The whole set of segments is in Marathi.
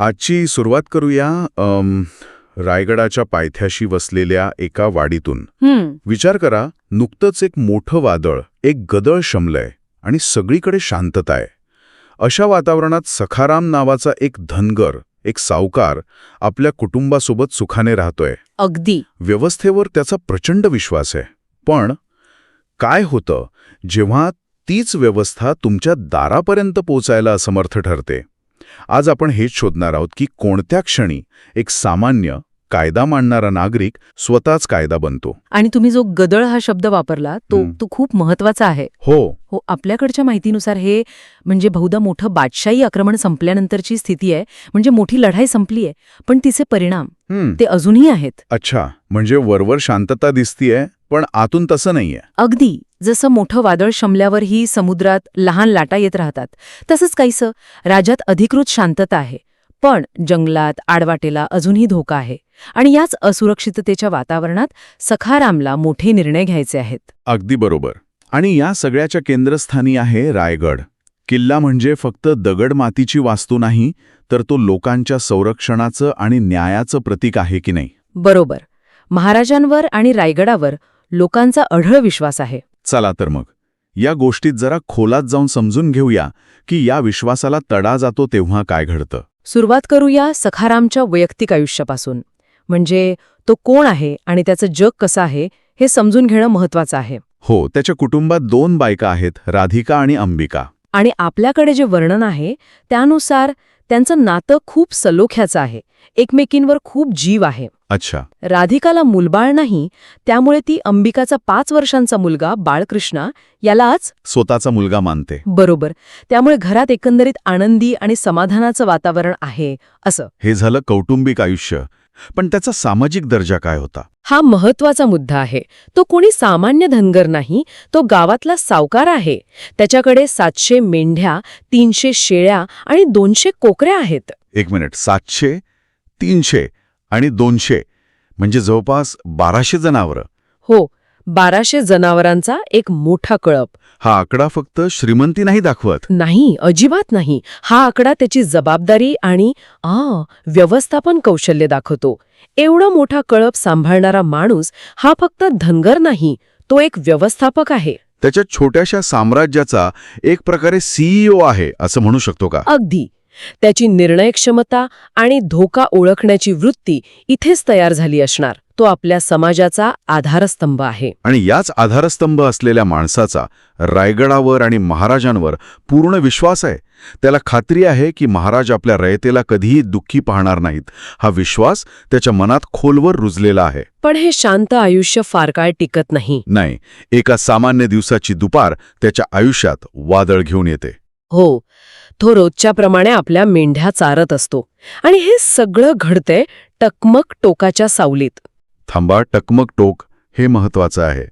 आजची सुरुवात करूया रायगडाच्या पायथ्याशी वसलेल्या एका वाडीतून. विचार करा नुकतंच एक मोठं वादळ एक गदळ शमलंय आणि सगळीकडे शांतता आहे. अशा वातावरणात सखाराम नावाचा एक धनगर एक सावकार आपल्या कुटुंबासोबत सुखाने राहतोय. अगदी. व्यवस्थेवर त्याचा प्रचंड विश्वास आहे. पण काय होतं जेव्हा तीच व्यवस्था तुमच्या दारापर्यंत पोचायला असमर्थ ठरते? आज आपण हेच शोधणार आहोत की कोणत्या क्षणी एक सामान्य कायदा मांडणारा नागरिक स्वतःच कायदा बनतो. आणि तुम्ही जो गदळ हा शब्द वापरला तो. तो खूप महत्त्वाचा आहे. हो. हो आपल्याकडच्या माहितीनुसार हे म्हणजे बहुधा मोठं बादशाही आक्रमण संपल्यानंतरची स्थिती आहे. म्हणजे मोठी लढाई संपली आहे. पण तिचे परिणाम ते अजूनही आहेत. अच्छा म्हणजे वरवर शांतता दिसतीये पण आतून तसं नाहीये. अगदी जसं मोठं वादळ शमल्यावरही समुद्रात लहान लाटा येत राहतात तसंच काहीसं राज्यात अधिकृत शांतता आहे. पण जंगलात आडवाटेला अजूनही धोका आहे आणि याच असुरक्षिततेच्या वातावरणात सखारामला मोठे निर्णय घ्यायचे आहेत. अगदी बरोबर. आणि या सगळ्याच्या केंद्रस्थानी आहे रायगड. किल्ला म्हणजे फक्त दगड मातीची वास्तू नाही तर तो लोकांच्या संरक्षणाचं आणि न्यायाचं प्रतीक आहे की नाही? बरोबर. महाराजांवर आणि रायगडावर लोकांचा अढळ विश्वास आहे. चला तर मग. या गोष्टीत जरा खोलात जाऊन समजून घेऊया की या विश्वासाला तडा जातो तेव्हा काय घडतं. सुरुवात करूया सखारामच्या वैयक्तिक आयुष्यापासून. म्हणजे तो कोण आहे आणि त्याचं जग कसं आहे हे समजून घेणं महत्वाचं आहे. हो त्याच्या कुटुंबात दोन बायका आहेत राधिका आणि अंबिका. आणि आपल्याकडे जे वर्णन आहे त्यानुसार त्यांचं नातं खूप सलोख्याचं आहे. एकमेकींवर खूप जीव आहे. अच्छा. राधिकाला मुलबाळ नाही त्यामुळे ती अंबिकाचा पाच वर्षांचा मुलगा बाळकृष्णा यालाच स्वतःचा मुलगा मानते. बरोबर. त्यामुळे घरात एकंदरीत आनंदी आणि समाधानाचं वातावरण आहे असं. हे झालं कौटुंबिक आयुष्य. पण त्याचा सामाजिक दर्जा काय होता? हा महत्त्वाचा मुद्दा आहे. तो कोणी सामान्य धनगर नाही तो गावातला सावकार आहे. त्याच्याकडे सातशे मेंढ्या तीनशे शेळ्या आणि दोनशे कोकऱ्या आहेत. एक मिनिट. सातशे तीनशे आणि दोनशे. म्हणजे जवळपास बाराशे जनावरं. हो. बाराशे जनावरांचा एक मोठा कळप. हा आकडा फक्त श्रीमंती नाही दाखवत. नाही अजिबात नाही. हा आकडा त्याची जबाबदारी आणि आ व्यवस्थापन कौशल्य दाखवतो. एवढा मोठा कळप सांभाळणारा माणूस हा फक्त धनगर नाही तो एक व्यवस्थापक आहे. त्याच्या छोट्याशा साम्राज्याचा एक प्रकारे सीईओ आहे असं म्हणू शकतो का? अगदी. त्याची निर्णय क्षमता आणि धोका ओळखण्याची वृत्ती इथेच तयार झाली असणार. तो आपल्या समाजाचा आधारस्तंभ आहे. आणि याच आधारस्तंभ असलेल्या माणसाचा रायगडावर आणि महाराजांवर पूर्ण विश्वास आहे. त्याला खात्री आहे की महाराज आपल्या रयतेला कधीही दुःखी पाहणार नाहीत. हा विश्वास त्याच्या मनात खोलवर रुजलेला आहे. पण हे शांत आयुष्य फार काळ टिकत नाही. नाही एका सामान्य दिवसाची दुपार त्याच्या आयुष्यात वादळ घेऊन येते. हो तो रोजच्या प्रमाणे आपल्या मेंढ्या चारत असतो. आणि हे सगळं घडतंय टकमक टोकाच्या सावलीत. थांबा टकमक टोक हे महत्वाचं आहे.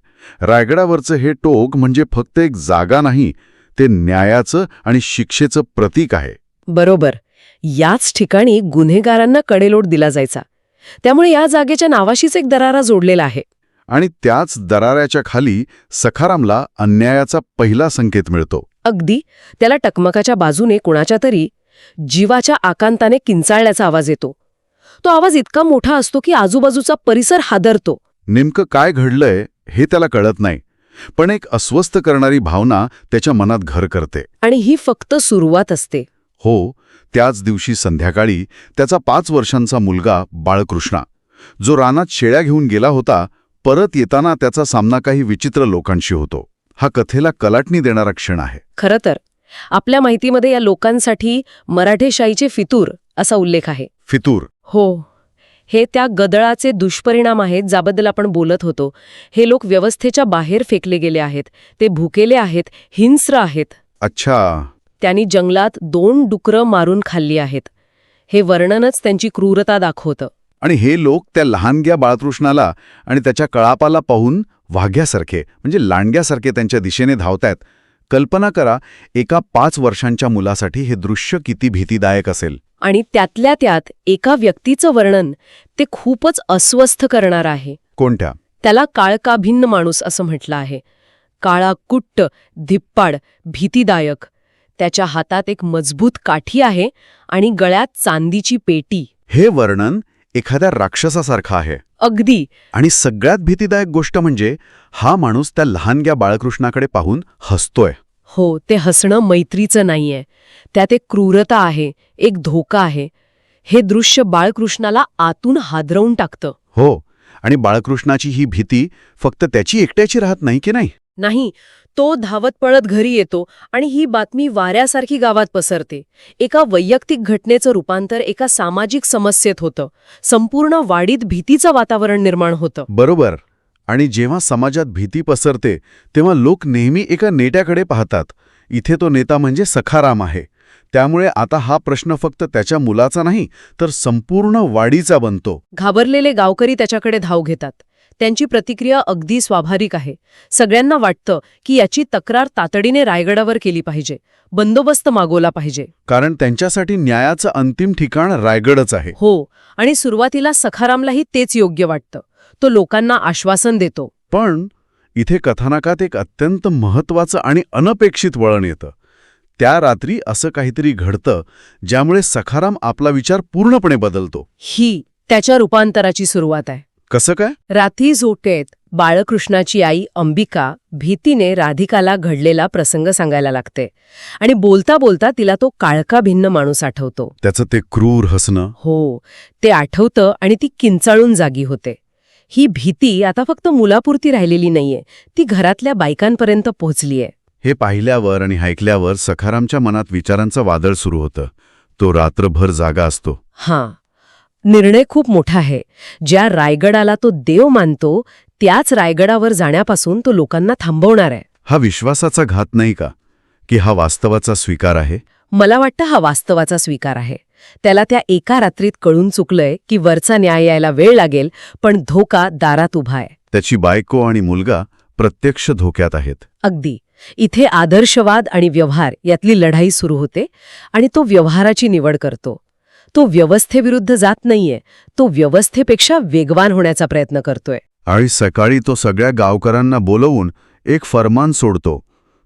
रायगडावरचं हे टोक म्हणजे फक्त एक जागा नाही ते न्यायाचं आणि शिक्षेचं प्रतीक आहे. बरोबर. याच ठिकाणी गुन्हेगारांना कडेलोट दिला जायचा. त्यामुळे या जागेच्या नावाशीच एक दरारा जोडलेला आहे. आणि त्याच दराऱ्याच्या खाली सखारामला अन्यायाचा पहिला संकेत मिळतो. अगदी. त्याला टकमकाच्या बाजूने कुणाच्या तरी जीवाच्या आकांताने किंचाळण्याचा आवाज येतो. तो आवाज इतका मोठा असतो की आजूबाजूचा परिसर हादरतो. नेमकं काय घडलंय हे त्याला कळत नाही पण एक अस्वस्थ करणारी भावना त्याच्या मनात घर करते. आणि ही फक्त सुरुवात असते. हो त्याच दिवशी संध्याकाळी त्याचा पाच वर्षांचा मुलगा बाळकृष्णा जो रानात शेळ्या घेऊन गेला होता परत येताना त्याचा सामना काही विचित्र लोकांशी होतो. हा कथेला कलाटणी देणारा क्षण आहे. खरं तर आपल्या माहितीमध्ये या लोकांसाठी मराठेशाहीचे फितूर असा उल्लेख आहे. फितूर. हो. हे त्या गदळाचे दुष्परिणाम आहेत ज्याबद्दल आपण बोलत होतो. हे लोक व्यवस्थेच्या बाहेर फेकले गेले आहेत. ते भुकेले आहेत हिंस्र आहेत. अच्छा. त्यांनी जंगलात दोन डुकरं मारून खाल्ली आहेत. हे वर्णनच त्यांची क्रूरता दाखवतं. आणि हे लोक त्या लहानग्या बाळकृष्णाला आणि त्याच्या कळापाला पाहून वाघ्यासारखे म्हणजे लांडग्यासारखे त्यांच्या दिशेने धावतायत. कल्पना करा एका पाच वर्षांच्या मुलासाठी हे दृश्य किती भीतीदायक असेल. आणि त्यातल्या त्यात एका व्यक्तीचं वर्णन ते खूपच अस्वस्थ करणार आहे. कोणत्या? त्याला काळकाभिन्न माणूस असं म्हटलं आहे. काळा कुट्ट धिप्पाड भीतीदायक. त्याच्या हातात एक मजबूत काठी आहे आणि गळ्यात चांदीची पेटी. हे वर्णन एखाद्या राक्षसासारखं आहे. अगदी. आणि सगळ्यात भीतीदायक गोष्ट म्हणजे हा माणूस त्या लहानग्या बाळकृष्णाकडे पाहून हसतोय. हो ते हसणं मैत्रीचं नाहीये. त्यात एक क्रूरता आहे एक धोका आहे. हे दृश्य बाळकृष्णाला आतून हादरवून टाकतं. हो आणि बाळकृष्णाची ही भीती फक्त त्याची एकट्याची राहत नाही की नाही? नाही तो धावत पळत घरी येतो आणि ही बातमी वाऱ्यासारखी गावात पसरते. एका वैयक्तिक घटनेचं रूपांतर एका सामाजिक समस्येत होतं. संपूर्ण वाडीत भीतीचं वातावरण निर्माण होतं. बरोबर. आणि जेव्हा समाजात भीती पसरते तेव्हा लोक नेहमी एका नेत्याकडे पाहतात. इथे तो नेता म्हणजे सखाराम आहे. त्यामुळे आता हा प्रश्न फक्त त्याच्या मुलाचा नाही तर संपूर्ण वाडीचा बनतो. घाबरलेले गावकरी त्याच्याकडे धाव घेतात. त्यांची प्रतिक्रिया अगदी स्वाभाविक आहे. सगळ्यांना वाटतं की याची तक्रार तातडीने रायगडावर केली पाहिजे. बंदोबस्त मागवला पाहिजे. कारण त्यांच्यासाठी न्यायाचं अंतिम ठिकाण रायगडच आहे. हो आणि सुरुवातीला सखारामलाही तेच योग्य वाटतं. तो लोकांना आश्वासन देतो. पण इथे कथानकात एक अत्यंत महत्वाचं आणि अनपेक्षित वळण येतं. त्या रात्री असं काहीतरी घडतं ज्यामुळे सखाराम आपला विचार पूर्णपणे बदलतो. ही त्याच्या रूपांतराची सुरुवात आहे. कसं काय? रात्री झोटेत बाळकृष्णाची आई अंबिका भीतीने राधिकाला घडलेला प्रसंग सांगायला लागते आणि बोलता बोलता तिला तो काळका भिन्न माणूस आठवतो. त्याचं ते क्रूर हसणं. हो ते आठवतं आणि ती किंचाळून जागी होते. ही भीती आता फक्त मुलापुरती राहिलेली नाहीये ती घरातल्या बायकांपर्यंत पोहोचलीये. हे पाहिल्यावर आणि ऐकल्यावर सखारामच्या मनात विचारांचं वादळ सुरू होतं. तो रात्रभर जागा असतो. हां. निर्णय खूप मोठा आहे. ज्या रायगडाला तो देव मानतो त्याच रायगडावर जाण्यापासून तो लोकांना थांबवणार आहे. हा विश्वासाचा घात नाही का? की हा वास्तवाचा स्वीकार आहे? मला वाटतं हा वास्तवाचा स्वीकार आहे. त्याला त्या एका रात्रीत कळून चुकलंय की वरचा न्याय यायला वेळ लागेल पण धोका दारात उभा आहे. त्याची बायको आणि मुलगा प्रत्यक्ष धोक्यात आहेत. अगदी. इथे आदर्शवाद आणि व्यवहार यातली लढाई सुरू होते आणि तो व्यवहाराची निवड करतो. तो व्यवस्थेविरुद्ध जात नाहीये तो व्यवस्थेपेक्षा वेगवान होण्याचा प्रयत्न करतोय. आणि सकाळी तो सगळ्या गावकऱ्यांना बोलवून एक फरमान सोडतो.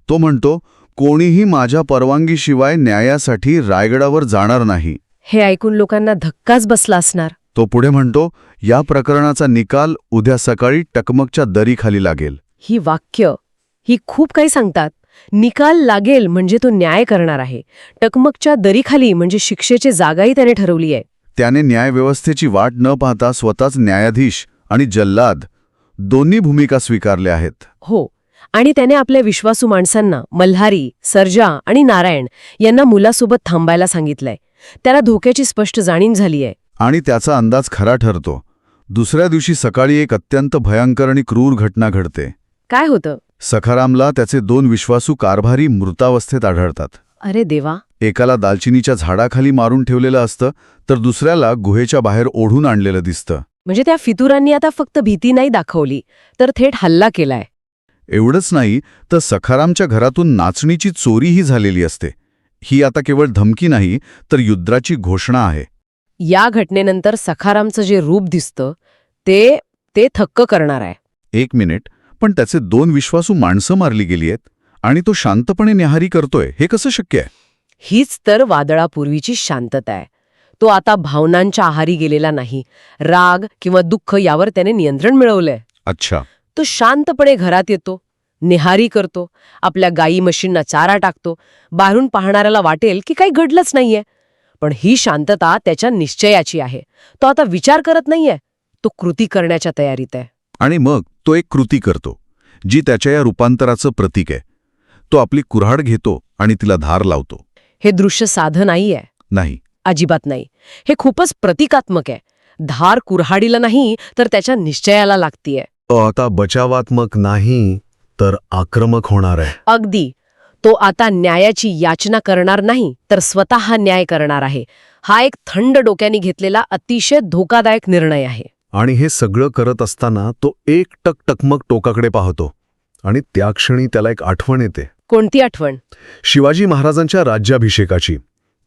तो म्हणतो कोणीही माझ्या परवानगीशिवाय न्यायासाठी रायगडावर जाणार नाही. हे ऐकून लोकांना धक्काच बसला असणार. तो पुढे म्हणतो या प्रकरणाचा निकाल उद्या सकाळी टकमकच्या दरीखाली लागेल. ही वाक्य ही खूप काही सांगतात. निकाल लागेल म्हणजे तो न्याय करणार आहे. टकमकच्या दरीखाली म्हणजे शिक्षेची जागाही त्याने ठरवली आहे. त्याने न्यायव्यवस्थेची वाट न पाहता स्वतःच न्यायाधीश आणि जल्लाद दोन्ही भूमिका स्वीकारल्या आहेत. हो. आणि त्याने आपल्या विश्वासू माणसांना मल्हारी सर्जा आणि नारायण यांना मुलासोबत थांबायला सांगितलंय. त्याला धोक्याची स्पष्ट जाणीव झालीय आणि त्याचा अंदाज खरा ठरतो. दुसऱ्या दिवशी सकाळी एक अत्यंत भयंकर आणि क्रूर घटना घडते. काय होतं? सखारामला त्याचे दोन विश्वासू कारभारी मृतावस्थेत आढळतात. अरे देवा. एकाला दालचिनीच्या झाडाखाली मारून ठेवलेलं असतं तर दुसऱ्याला गुहेच्या बाहेर ओढून आणलेलं दिसतं. म्हणजे त्या फितुरांनी आता फक्त भीती नाही दाखवली तर थेट हल्ला केलाय. एवढंच नाही तर सखारामच्या घरातून नाचणीची चोरीही झालेली असते. ही आता केवळ धमकी नाही तर युद्धाची घोषणा आहे. या घटनेनंतर सखारामचं जे रूप दिसतं ते ते थक्क करणार आहे. एक मिनिट. पण त्याचे दोन विश्वासू माणसं मारली गेली आहेत आणि तो शांतपणे न्याहारी करतोय हे कसं शक्य आहे? हीच तर वादळापूर्वीची शांतता आहे. तो आता भावनांच्या आहारी गेलेला नाही. राग किंवा दुःख यावर त्याने नियंत्रण मिळवलंय. अच्छा. तो शांतपणे घरात येतो निहारी करतो आपल्या गाई म्हशींना चारा टाकतो बाहेरून पाहणाऱ्याला वाटेल की काही घडलंच नाहीये. पण ही शांतता त्याच्या निश्चयाची आहे. तो आता विचार करत नाहीये. तो कृती करण्याच्या तयारीत आहे. आणि मग तो एक कृती करतो जी त्याच्या या रूपांतराचं प्रतीक आहे. तो आपली कुऱ्हाड घेतो आणि तिला धार लावतो. हे दृश्य साधं नाहीये. नाही. अजिबात नाही. हे खूपच प्रतिकात्मक आहे. धार कुऱ्हाडीला नाही तर त्याच्या निश्चयाला लागतीये. तो आता बचावात्मक नाही तर आक्रमक होणार आहे. अगदी. तो आता न्यायाची याचना करणार नाही तर स्वतः न्याय करणार आहे. हा एक थंड डोक्याने घेतलेला अतिशय धोकादायक निर्णय आहे. आणि हे सगळं करत असताना तो एक टक टकमक टोकाकडे पाहतो आणि त्या क्षणी त्याला एक आठवण येते. कोणती आठवण? शिवाजी महाराजांच्या राज्याभिषेकाची.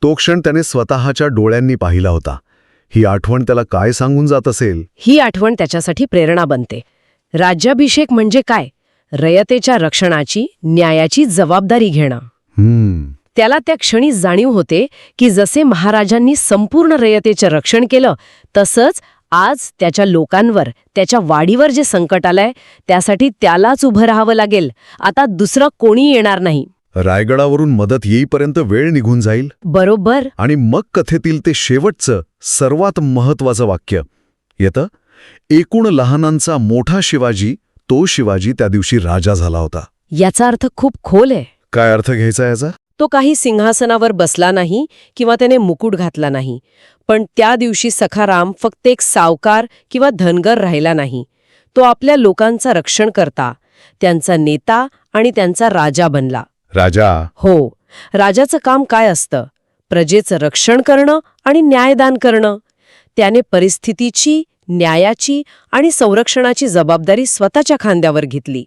तो क्षण त्याने स्वतःच्या डोळ्यांनी पाहिला होता. ही आठवण त्याला काय सांगून जात असेल? ही आठवण त्याच्यासाठी प्रेरणा बनते. राज्याभिषेक म्हणजे काय? रयतेच्या रक्षणाची न्यायाची जबाबदारी घेणं. त्याला त्या क्षणी जाणीव होते की जसे महाराजांनी संपूर्ण रयतेचे रक्षण केलं तसंच आज त्याच्या लोकांवर त्याच्या वाडीवर जे संकट आलंय त्यासाठी त्यालाच उभं राहावं लागेल. आता दुसरं कोणी येणार नाही. रायगडावरून मदत येईपर्यंत वेळ निघून जाईल? बरोबर. आणि मग कथेतील ते शेवटचं सर्वात महत्वाचं वाक्य येतं एकूण लहानांचा मोठा शिवाजी तो शिवाजी त्या दिवशी राजा झाला होता. याचा अर्थ खूप खोल आहे. काय अर्थ घ्यायचा याचा? तो काही सिंहासनावर बसला नाही किंवा त्याने मुकुट घातला नाही. पण त्या दिवशी सखाराम फक्त एक सावकार किंवा धनगर राहिला नाही. तो आपल्या लोकांचा रक्षण करता त्यांचा नेता आणि त्यांचा राजा बनला. राजा. हो राजाचं काम काय असतं? प्रजेचं रक्षण करणं आणि न्यायदान करणं. त्याने परिस्थितीची न्यायाची आणि संरक्षणाची जबाबदारी स्वतःच्या खांद्यावर घेतली.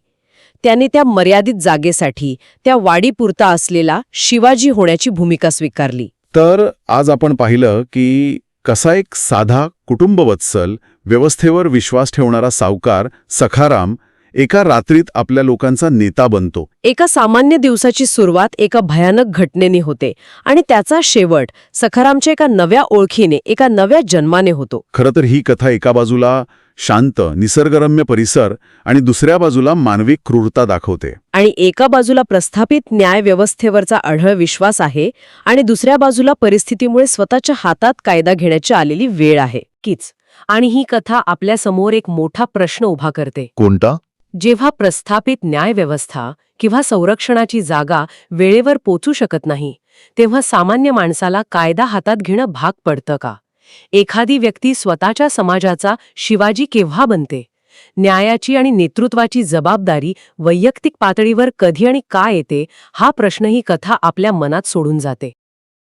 त्याने त्या मर्यादित जागेसाठी त्या वाडीपुरता असलेला शिवाजी होण्याची भूमिका स्वीकारली. तर आज आपण पाहिलं की कसा एक साधा कुटुंबवत्सल व्यवस्थेवर विश्वास ठेवणारा सावकार सखाराम एका रात्रीत आपल्या लोकांचा नेता बनतो. एका सामान्य दिवसाची सुरुवात एका भयानक घटनेने होते आणि त्याचा शेवट सखारामच्या एका नव्या ओळखीने एका नव्या जन्माने होतो. खरं तर ही कथा एका बाजूला शांत निसर्गरम्य परिसर आणि दुसऱ्या बाजूला मानवी क्रूरता दाखवते. आणि एका बाजूला प्रस्थापित न्याय व्यवस्थेवरचा अढळ विश्वास आहे आणि दुसऱ्या बाजूला परिस्थितीमुळे स्वतःच्या हातात कायदा घेण्याची आलेली वेळ आहे. कीच. आणि ही कथा आपल्यासमोर एक मोठा प्रश्न उभा करते. कोणता? जेव्हा प्रस्थापित न्यायव्यवस्था किंवा संरक्षणाची जागा वेळेवर पोचू शकत नाही तेव्हा सामान्य माणसाला कायदा हातात घेणं भाग पडतं का? एखादी व्यक्ती स्वतःच्या समाजाचा शिवाजी केव्हा बनते? न्यायाची आणि नेतृत्वाची जबाबदारी वैयक्तिक पातळीवर कधी आणि का येते हा प्रश्न ही कथा आपल्या मनात सोडून जाते.